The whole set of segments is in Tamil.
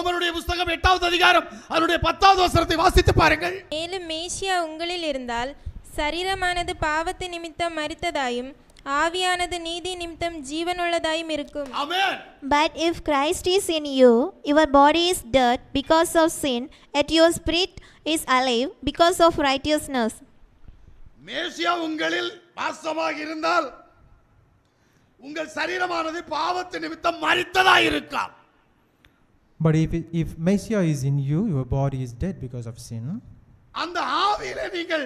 ரோமருடைய புஸ்தகம் எட்டாவது அதிகாரம் அதனுடைய பத்தாவது வசனத்தை வாசித்து பாருங்கள். மேலும் மேசியா உங்களில் இருந்தால் சரீரமானது பாவத்து நிமித்தம் மரித்ததாயும் ஆவியானது நீதி நிமித்தம் ஜீவனுள்ளதாயும் இருக்கும். ஆமென். But if Christ is in you, your body is dead because of sin, yet your spirit is alive because of righteousness. மேசியா உங்களில் வாசமாக இருந்தால் உங்கள் சரீரமானது பாவத்து நிமித்தம் மரித்ததாய் இருக்கலாம் But if, if Messiah is in you, your body is dead because of sin. அந்த ஆவியிலே நீங்கள்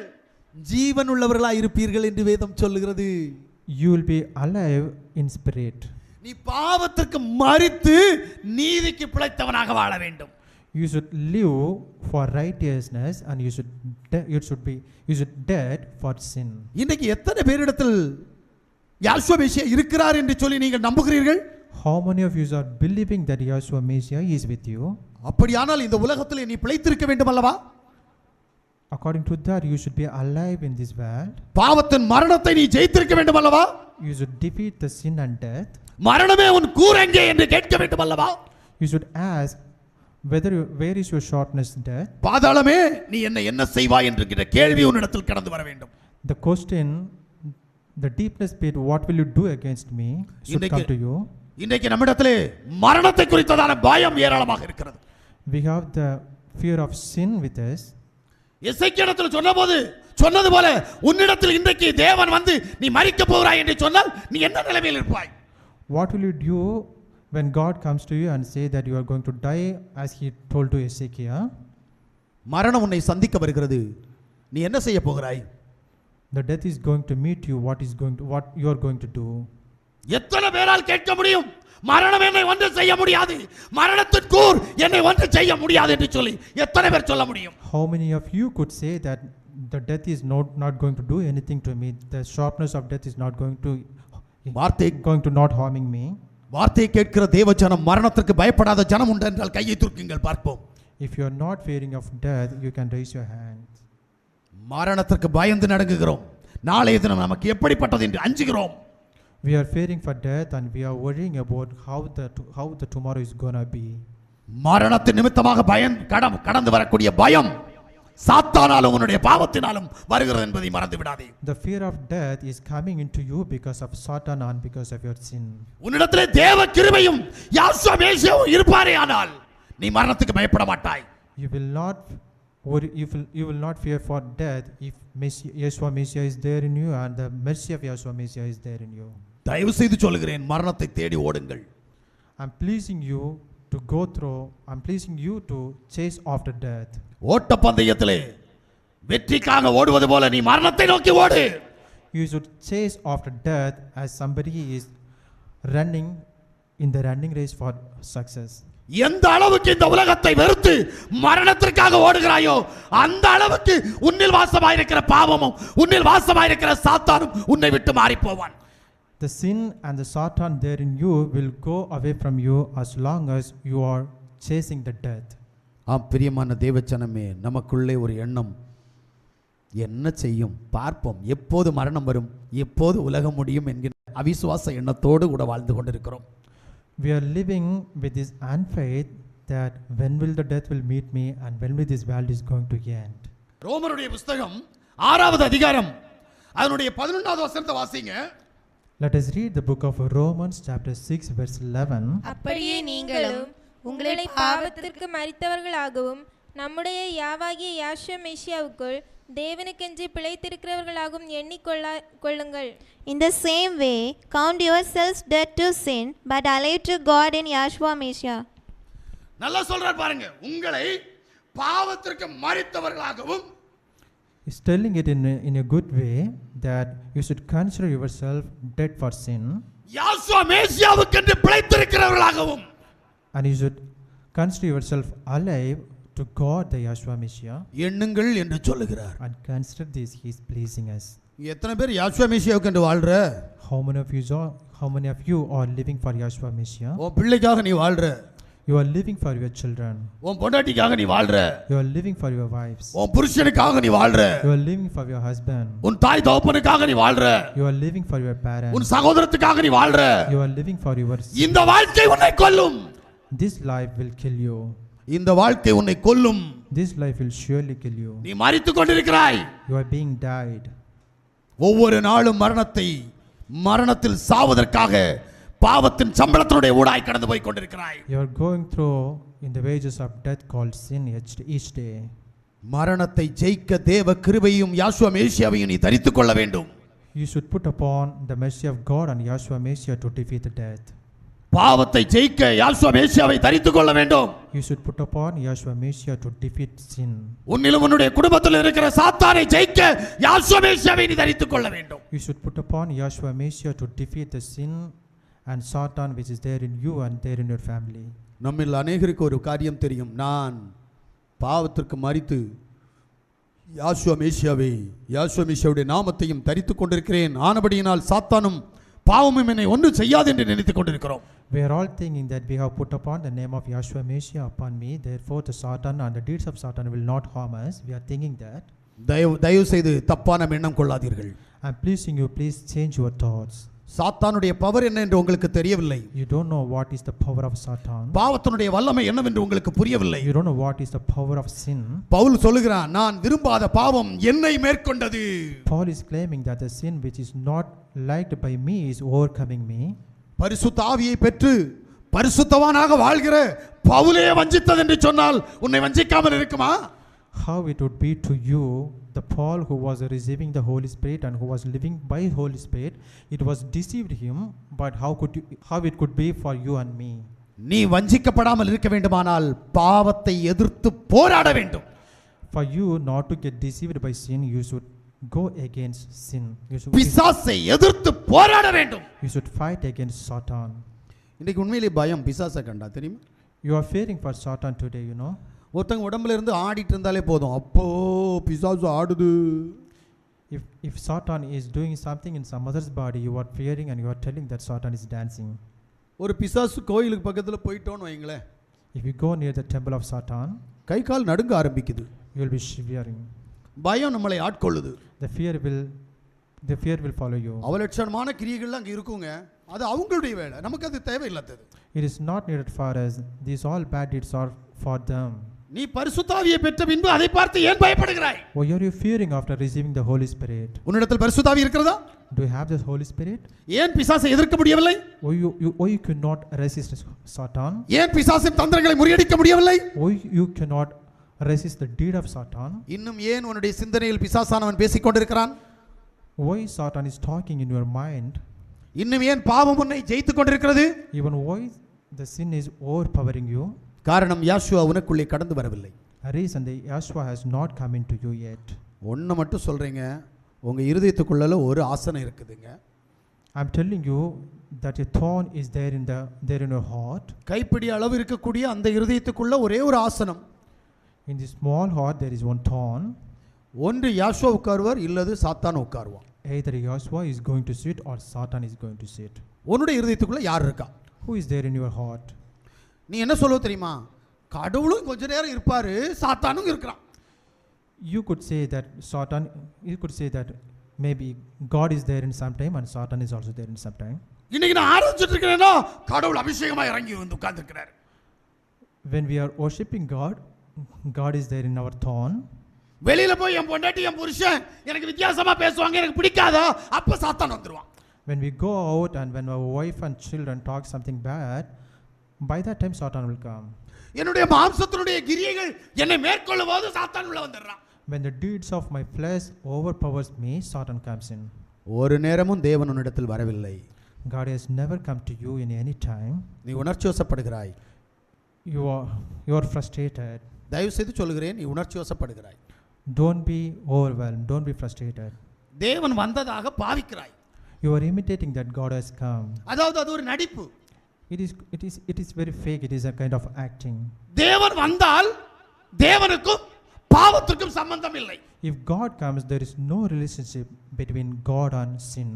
ஜீவனுள்ளவர்களாய் இருப்பீர்கள் என்று வேதம் சொல்லுகிறது You will be alive in spirit. நீ பாவத்திற்கு மரித்து நீதிக்கு பிழைத்தவனாக வாழ வேண்டும் You should live for righteousness and you should, de- you should be you should dead for sin. இன்னைக்கு எத்தனை பேரிடத்தில் யாசுவ மேசியா இருக்கிறார் என்று சொல்லி நீங்கள் நம்புகிறீர்கள் How many of you are believing that Yahshua Messiah is with you? அப்படியானால் இந்த உலகத்தில் நீ பிழைத்திருக்க வேண்டும் அல்லவா According to that, you should be alive in this world. பாவத்தின் மரணத்தை நீ ஜெயித்திருக்க வேண்டும் அல்லவா You should defeat the sin and death. மரணமே உன் கூரெங்கே என்று கேட்க வேண்டும் அல்லவா You should ask whether you, where is your shortness death. பாதாளமே நீ என்ன என்ன செய்வாய் என்கிற கேள்வி உன்னிடத்தில் கடந்து வர வேண்டும் The question, the deepness pit, what will you do against me, should come to you. இன்றைக்கு நம்மிடத்திலே மரணத்தை குறித்ததான பயம் ஏராளமாக இருக்கிறது We have the fear of sin with us. இசைக்கிடத்தில் சொன்னபோது சொன்னது போல உன்னிடத்தில் இன்றைக்கு தேவன் வந்து நீ மறிக்க போகிறாய் என்று சொன்னால் நீ என்ன நிலைமையில் இருப்பாய் What will you do when God comes to you and say that you are going to die as he told to Ezekiel? மரணம் உன்னை சந்திக்க வருகிறது நீ என்ன செய்ய போகிறாய் The death is going to meet you. What is going to what you are going to do? எத்தனை பேரால் கேட்க முடியும் மரணம் என்னை ஒன்று செய்ய முடியாது மரணத்திற்கூர் என்னை ஒன்று செய்ய முடியாது என்று சொல்லி எத்தனை பேர் சொல்ல முடியும் How many of you could say that the death is not, not going to do anything to me? The sharpness of death is not going to வார்த்தை going to not harming me. வார்த்தை கேட்கிற தேவ ஜனம் மரணத்திற்கு பயப்படாத ஜனம் உண்டு என்றால் கையை தூக்குங்கள் பார்ப்போம் If you are not fearing of death, you can raise your hand. மரணத்திற்கு பயந்து நடங்குகிறோம் நாளைய தினம் நமக்கு எப்படிப்பட்டது என்று அஞ்சுகிறோம் We are fearing for death and we are worrying about how the how the tomorrow is gonna be. மரணத்தின் நிமித்தமாக பயன் கடம் கடந்து வரக்கூடிய பயம் சாத்தானாலும் உன்னுடைய பாவத்தினாலும் வருகிறது என்பதை மறந்து விடாதே The fear of death is coming into you because of Satan and because of your sin. உன்னிடத்திலே தேவ கிருபையும் யாசுவ மேசியாவும் இருப்பாரே ஆனால் நீ மரணத்துக்கு பயப்பட மாட்டாய் You will not worry, you will, you will not fear for death if Yeshua Messiah is there in you and the mercy of Yeshua Messiah is there in you. தயவு செய்து சொல்லுகிறேன் மரணத்தை தேடி ஓடுங்கள் I'm pleasing you to go through, I'm pleasing you to chase after death. ஓட்டப்பந்தயத்திலே வெற்றிக்காக ஓடுவது போல நீ மரணத்தை நோக்கி ஓடு You should chase after death as somebody is running in the running race for success. எந்த அளவுக்கு இந்த உலகத்தை வெறுத்து மரணத்திற்காக ஓடுகிறாயோ அந்த அளவுக்கு உன்னில் வாசமாயிருக்கிற பாவமும் உன்னில் வாசமாயிருக்கிற சாத்தானும் உன்னை விட்டு மாறி போவான் The sin and the Satan there in you will go away from you as long as you are chasing the death. ஆம் பிரியமான தேவச்சனமே நமக்குள்ளே ஒரு எண்ணம் என்ன செய்யும் பார்ப்போம் எப்போது மரணம் வரும் எப்போது உலகம் முடியும் என்கிற அவிசுவாச எண்ணத்தோடு கூட வாழ்ந்து கொண்டிருக்கிறோம் We are living with this unfaith that when will the death will meet me and when will this world is going to end. ரோமருடைய புஸ்தகம் ஆறாவது அதிகாரம் அதனுடைய பதினொன்றாவது வசனத்தை வாசிங்க Let us read the book of Romans chapter 6 verse 11. அப்படியே நீங்களும் உங்களை பாவத்திற்கு மறித்தவர்களாகவும் நம்முடைய யாவாகிய யாஷ மெஷியாவுக்குள் தேவனுக்கென்று பிழைத்திருக்கிறவர்களாகவும் எண்ணிக்கொள்ள கொள்ளுங்கள் In the same way, count yourselves dead to sin, but alive to God in Yahshua Messiah. நல்லா சொல்றார் பாருங்க உங்களை பாவத்திற்கு மறித்தவர்களாகவும் He's telling it in a, in a good way that you should consider yourself dead for sin யாசுவா மேசியாவுக்கென்று பிழைத்திருக்கிறவர்களாகவும் and you should consider yourself alive to God the Yahshua Messiah எண்ணுங்கள் என்று சொல்லுகிறார் and consider this he is pleasing us. எத்தனை பேர் யாசுவ மேசியாவுக்கு என்று வாழ்ற How many of you are, how many of you are living for Yahshua Messiah? உன் பிள்ளைக்காக நீ வாழ்ற You are living for your children. உன் பொண்டாட்டிக்காக நீ வாழ்ற You are living for your wives. உன் புருஷனுக்காக நீ வாழ்ற You are living for your husband. உன் தாய் தகப்பனுக்காக நீ வாழ்ற You are living for your உன் parents. சகோதரத்துக்காக நீ வாழ்ற You are living for your இந்த வாழ்க்கை உன்னை கொல்லும் This life will kill you. இந்த வாழ்க்கை உன்னை கொல்லும் This life will surely kill you. நீ மறித்துக் கொண்டிருக்கிறாய் You are being died. ஒவ்வொரு நாளும் மரணத்தை மரணத்தில் சாவதற்காக பாவத்தின் சம்பளத்தினுடைய ஊடாய் கடந்து போய் கொண்டிருக்கிறாய் You are going through in the wages of death called sin each, each day. மரணத்தை ஜெயிக்க தேவ கிருபையும் யாசுவ மேசியாவையும் நீ தரித்துக் கொள்ள வேண்டும் You should put upon the mercy of God and Yahshua Messiah to defeat death. பாவத்தை ஜெயிக்க யாசுவ மேசியாவை தரித்துக் கொள்ள வேண்டும் You should put upon Yahshua Messiah to defeat sin. உன்னிலும் உன்னுடைய குடும்பத்தில் இருக்கிற சாத்தானை ஜெயிக்க யாசுவ மேசியாவை நீ தரித்துக் கொள்ள வேண்டும் You should put upon Yahshua Messiah to defeat the sin and Satan which is there in you and there in your family. நம்மில் அநேகருக்கு ஒரு காரியம் தெரியும் நான் பாவத்திற்கு மறித்து யாசுவ மேசியாவை யாசுவ மேசியாவுடைய நாமத்தையும் தரித்துக் கொண்டிருக்கிறேன் ஆனபடியினால் சாத்தானும் பாவமும் என்னை ஒன்று செய்யாது என்று நினைத்துக் கொண்டிருக்கிறோம் We are all thinking that we have put upon the name of Yahshua Messiah upon me, therefore the Satan and the deeds of Satan will not harm us. We are thinking that. தயவு தயவு செய்து தப்பான எண்ணம் கொள்ளாதீர்கள் I'm pleasing you, please change your thoughts. சாத்தானுடைய பவர் என்ன என்று உங்களுக்கு தெரியவில்லை You don't know what is the power of Satan. பாவத்தினுடைய வல்லமை என்னவென்று உங்களுக்கு புரியவில்லை You don't know what is the power of sin. Pavul சொல்லுகிறான் நான் விரும்பாத பாவம் என்னை மேற்கொண்டது Paul is claiming that the sin which is not liked by me is overcoming me. பரிசுத்த ஆவியை பெற்று பரிசுத்தவானாக வாழ்கிற பவுலே வஞ்சித்தது என்று சொன்னால் உன்னை வஞ்சிக்காமல் இருக்குமா How it would be to you, the Paul who was receiving the Holy Spirit and who was living by Holy Spirit, it was deceived him, but how could you, how it could be for you and me? நீ வஞ்சிக்கப்படாமல் இருக்க வேண்டுமானால் பாவத்தை எதிர்த்து போராட வேண்டும் For you not to get deceived by sin, you should go against sin. You should, பிசாசை எதிர்த்து போராட வேண்டும் you should fight against Satan. இன்னைக்கு உண்மையிலே பயம் பிசாசை கண்டா தெரியுமா You are fearing for Satan today, you know. ஒருத்தங்க உடம்புல இருந்து ஆடிட்டு இருந்தாலே போதும் அப்போ பிசாசு ஆடுது If, if Satan is doing something in some other's body, you are fearing and you are telling that Satan is dancing. ஒரு பிசாசு கோயிலுக்கு பக்கத்தில் போயிட்டோன்னு வைங்களேன் If you go near the temple of Satan, கை கால் நடுங்க ஆரம்பிக்குது you will be shivering. பயம் நம்மளை ஆட்கொள்ளுது The fear will, the fear will follow you. அவலட்சணமான கிரியைகள்லாம் அங்கே இருக்குங்க அது அவங்களுடைய வேலை நமக்கு அது தேவையில்லாதது It is not needed for us. These all bad deeds are for them. நீ பரிசுத்தாவியை பெற்ற பின்பு அதை பார்த்து ஏன் பயப்படுகிறாய் Why are you fearing after receiving the Holy Spirit? உன்னிடத்தில் பரிசுத்தாவி இருக்கிறதா Do you have this Holy Spirit? ஏன் பிசாசை எதிர்க்க முடியவில்லை Why you, you, why you cannot resist Satan? ஏன் பிசாசின் தந்திரங்களை முறியடிக்க முடியவில்லை Why you cannot resist the deed of Satan? இன்னும் ஏன் உன்னுடைய சிந்தனையில் பிசாசானவன் பேசிக் கொண்டிருக்கிறான் Why Satan is talking in your mind? இன்னும் ஏன் பாவம் உன்னை ஜெயித்துக் கொண்டிருக்கிறது Even why the sin is overpowering you? காரணம் யாஷுவா உனக்குள்ளே கடந்து வரவில்லை A reason the Yahshua has not come into you yet. ஒன்று மட்டும் சொல்றீங்க உங்க இருதயத்துக்குள்ள ஒரு ஆசனம் இருக்குதுங்க I'm telling you that a thorn is there in the there in your heart. கைப்பிடி அளவு இருக்கக்கூடிய அந்த இருதயத்துக்குள்ள ஒரே ஒரு ஆசனம் In this small heart there is one thorn. ஒன்று யாஷுவா உட்காருவார் இல்லது சாத்தான் உட்காருவான் Either Yahshua is going to sit or Satan is going to sit. உன்னுடைய இருதயத்துக்குள்ள யார் இருக்கா Who is there in your heart? நீ என்ன சொல்லுவ தெரியுமா கடவுளும் கொஞ்ச நேரம் இருப்பாரு சாத்தானும் இருக்கிறான் You could say that Satan, you could say that maybe God is there in some time and Satan is also there in some time. இன்னைக்கு நான் ஆரம்பிச்சுட்டு இருக்கிறேன்னா கடவுள் அபிஷேகமா இறங்கி வந்து உட்கார்ந்துருக்கிறார் When we are worshipping God, God is there in our thorn. வெளியில போய் என் பொண்டாட்டி என் புருஷன் எனக்கு வித்தியாசமா பேசுவாங்க எனக்கு பிடிக்காதா அப்ப சாத்தான் வந்துருவான் When we go out and when our wife and children talk something bad, by that time Satan will come. என்னுடைய மாம்சத்தினுடைய கிரியைகள் என்னை மேற்கொள்ளும் போது சாத்தான் உள்ள வந்துடுறான் When the deeds of my flesh overpowers me, Satan comes in. ஒரு நேரமும் தேவன் உன்னிடத்தில் வரவில்லை God has never come to you in any time. நீ உணர்ச்சி வசப்படுகிறாய் You are you are frustrated. தயவு செய்து சொல்லுகிறேன் நீ உணர்ச்சி வசப்படுகிறாய் Don't be overwhelmed. Don't be frustrated. தேவன் வந்ததாக பாவிக்கிறாய் You are imitating that God has come. அதாவது அது ஒரு நடிப்பு It is it is it is very fake. It is a kind of acting. தேவன் வந்தால் தேவனுக்கும் பாவத்திற்கும் சம்பந்தம் இல்லை If God comes, there is no relationship between God and sin.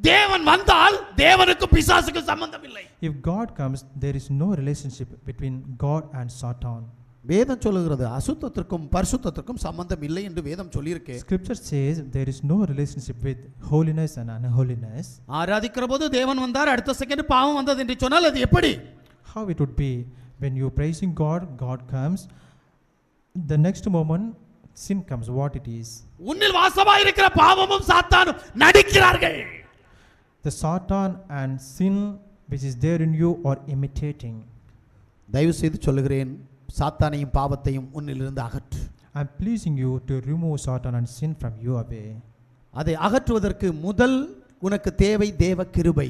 தேவன் வந்தால் தேவனுக்கும் பிசாசுக்கும் சம்பந்தம் இல்லை If God comes, there is no relationship between God and Satan. வேதம் சொல்லுகிறது அசுத்தத்திற்கும் பரிசுத்தத்திற்கும் சம்பந்தம் இல்லை என்று வேதம் சொல்லியிருக்கேன் Scripture says there is no relationship with holiness and unholiness. ஆராதிக்கிற போது தேவன் வந்தார் அடுத்த செகண்ட் பாவம் வந்தது என்று சொன்னால் அது எப்படி How it would be When you're praising God, God comes. The next moment, sin comes, what it is. உன்னில் வாசமாயிருக்கிற பாவமும் சாத்தானும் நடிக்கிறார்கள் The Satan and sin which is there in you are imitating. தயவு செய்து சொல்லுகிறேன் சாத்தானையும் பாவத்தையும் உன்னிலிருந்து அகற்று I'm pleasing you to remove Satan and sin from you away. அதை அகற்றுவதற்கு முதல் உனக்கு தேவை தேவ கிருபை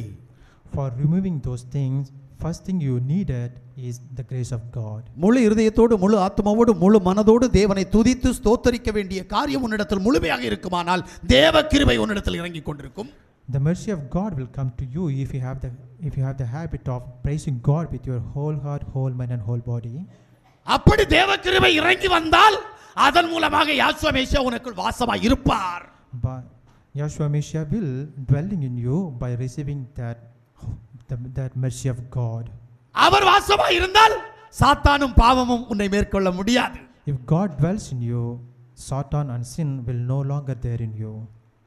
For removing those things, first thing you needed is the grace of God. முழு இருதயத்தோடு முழு ஆத்மாவோடு முழு மனதோடு தேவனை துதித்து ஸ்தோத்தரிக்க வேண்டிய காரியம் உன்னிடத்தில் முழுமையாக இருக்குமானால் தேவ கிருபை உன்னிடத்தில் இறங்கிக் கொண்டிருக்கும் The mercy of God will come to you if you have the if you have the habit of praising God with your whole heart, whole mind, and whole body. அப்படி தேவ கிருபை இறங்கி வந்தால் அதன் மூலமாக யாசுவமேஷா உனக்குள் வாசமாய் இருப்பார் Yahshua Messiah will dwelling in you by receiving that the, that mercy of God. அவர் வாசமாய் இருந்தால் சாத்தானும் பாவமும் உன்னை மேற்கொள்ள முடியாது If God dwells in you, Satan and sin will no longer there in you.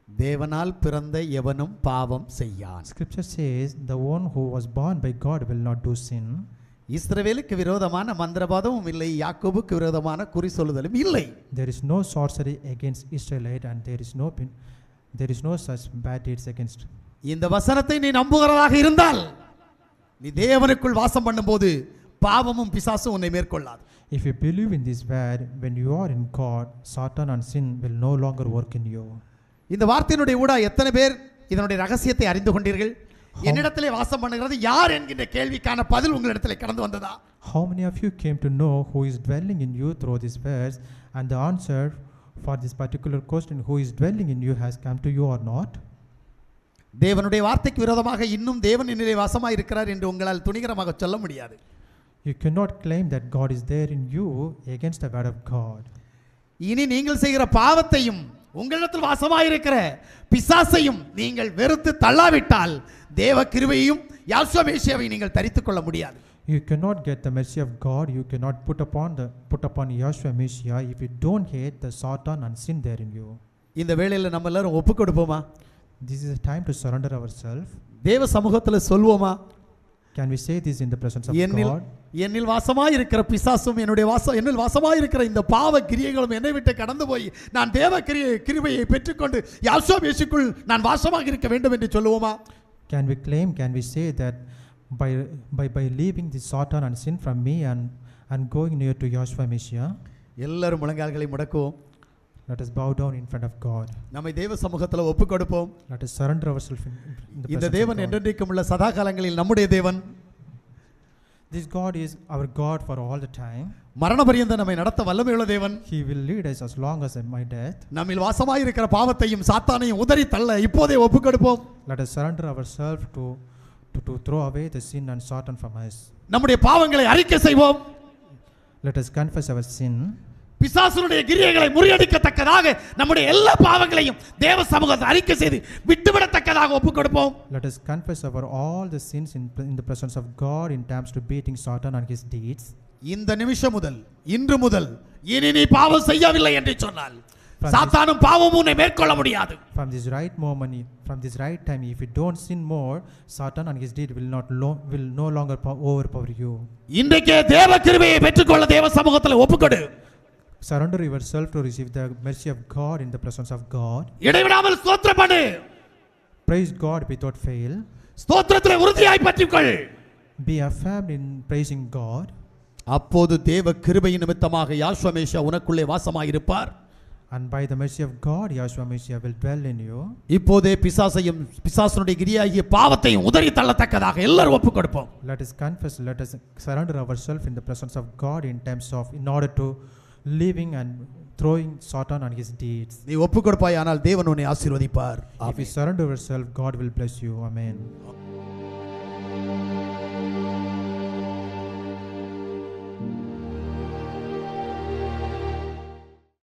தேவனால் பிறந்த எவனும் பாவம் செய்யான் Scripture says, the one who was born by God will not do sin. இஸ்ரவேலுக்கு விரோதமான மந்திரவாதமும் இல்லை யாக்கோபுக்கு விரோதமான குறி சொல்லுதலும் இல்லை There is no sorcery against Israelite, and there is no pin- there is no such bad deeds against. இந்த வசனத்தை நீ நம்புகிறதாக இருந்தால் நீ தேவனுக்குள் வாசம் பண்ணும்போது பாவமும் பிசாசும் உன்னை மேற்கொள்ளாது If you believe in this word, when you are in God, Satan and sin will no longer work in you. இந்த வார்த்தையினுடைய ஊடா எத்தனை பேர் இதனுடைய ரகசியத்தை அறிந்து கொண்டீர்கள் என்னிடத்திலே வாசம் பண்ணுகிறது யார் என்கின்ற கேள்விக்கான பதில் உங்களிடத்திலே கடந்து வந்ததா How many of you came to know who is dwelling in you through this verse, and the answer for this particular question, who is dwelling in you, has come to you or not? தேவனுடைய வார்த்தைக்கு விரோதமாக இன்னும் தேவன் என்னிலே வாசமாக இருக்கிறார் என்று உங்களால் துணிகரமாக சொல்ல முடியாது You cannot claim that God is there in you against the word of God. இனி நீங்கள் செய்கிற பாவத்தையும் உங்களிடத்தில் வாசமாயிருக்கிற பிசாசையும் நீங்கள் வெறுத்து தள்ளாவிட்டால் தேவ கிருபையையும் யாசுவமேசியாவை நீங்கள் தரித்துக் கொள்ள முடியாது You cannot get the mercy of God. You cannot put upon the put upon Yahshua Messiah if you don't hate the Satan and sin there in you. இந்த வேளையில் நம்ம எல்லாரும் ஒப்பு கொடுப்போமா This is a time to surrender ourselves. தேவ சமூகத்தில் சொல்வோமா Can we say this in the presence of என்னில் God? என்னில் வாசமாயிருக்கிற பிசாசும் என்னுடைய வாசம் என்னில் வாசமாயிருக்கிற இந்த பாவ கிரியைகளும் என்னை விட்டு கடந்து போய் நான் தேவ கிரியை கிருபையை பெற்றுக்கொண்டு யாசோ மேசுக்குள் நான் வாசமாக இருக்க வேண்டும் என்று சொல்லுவோமா Can we claim? Can we say that by by by leaving the Satan and sin from me and and going near to Yahshua Messiah, எல்லாரும் முழங்கால்களை முடக்குவோம் let us bow down in front of God. நம்மை தேவ சமூகத்தில் ஒப்பு கொடுப்போம் Let us surrender ourselves in, in the இந்த தேவன். என்றென்றைக்கும் உள்ள சதா காலங்களில் நம்முடைய தேவன் This God is our God for all the time. மரண பரியந்த நம்மை நடத்த வல்லமையுள்ள தேவன் He will lead us as long as my death. நம்மில் வாசமாயிருக்கிற பாவத்தையும் சாத்தானையும் உதறி தள்ள இப்போதே ஒப்பு கொடுப்போம் Let us surrender ourselves to, to, to throw away the sin and Satan from us. நம்முடைய பாவங்களை அறிக்கை செய்வோம் Let us confess our sin. பிசாசுனுடைய கிரியைகளை முறியடிக்கத்தக்கதாக நம்முடைய எல்லா பாவங்களையும் தேவ சமூகத்தை அறிக்கை செய்து விட்டுவிடத்தக்கதாக ஒப்புக் கொடுப்போம் Let us confess our all the sins in, in the presence of God in terms to beating Satan and his deeds. இந்த நிமிஷம் முதல் இன்று முதல் இனி நீ பாவம் செய்யவில்லை என்று சொன்னால் சாத்தானும் பாவமும் உன்னை மேற்கொள்ள முடியாது From this right moment, from this right time, if you don't sin more, Satan and his deed will not lo- will no longer po- overpower you. இன்றைக்கே தேவ கிருபையை பெற்றுக்கொள்ள தேவ சமூகத்தில் ஒப்புக்கொடு Surrender yourself to receive the mercy of God in the presence of God. இடைவிடாமல் ஸ்தோத்திரம் பண்ணு Praise God without fail. ஸ்தோத்திரத்தில் உறுதியாய் பற்றிக்கொள் Be affirmed in praising God. அப்போது தேவ கிருபையின் நிமித்தமாக யாஸ்வமேஷா உனக்குள்ளே வாசமாயிருப்பார் And by the mercy of God, Yahshua Messiah will dwell in you. இப்போதே பிசாசையும் பிசாசனுடைய கிரியாகிய பாவத்தையும் உதறி தள்ளத்தக்கதாக எல்லாரும் ஒப்புக் கொடுப்போம் Let us confess, let us surrender ourselves in the presence of God in terms of, in order to living and throwing Satan and his deeds. நீ ஒப்பு கொடுப்பாய் ஆனால் தேவன் உன்னை ஆசீர்வதிப்பார் If you surrender yourself, God will bless you. Amen.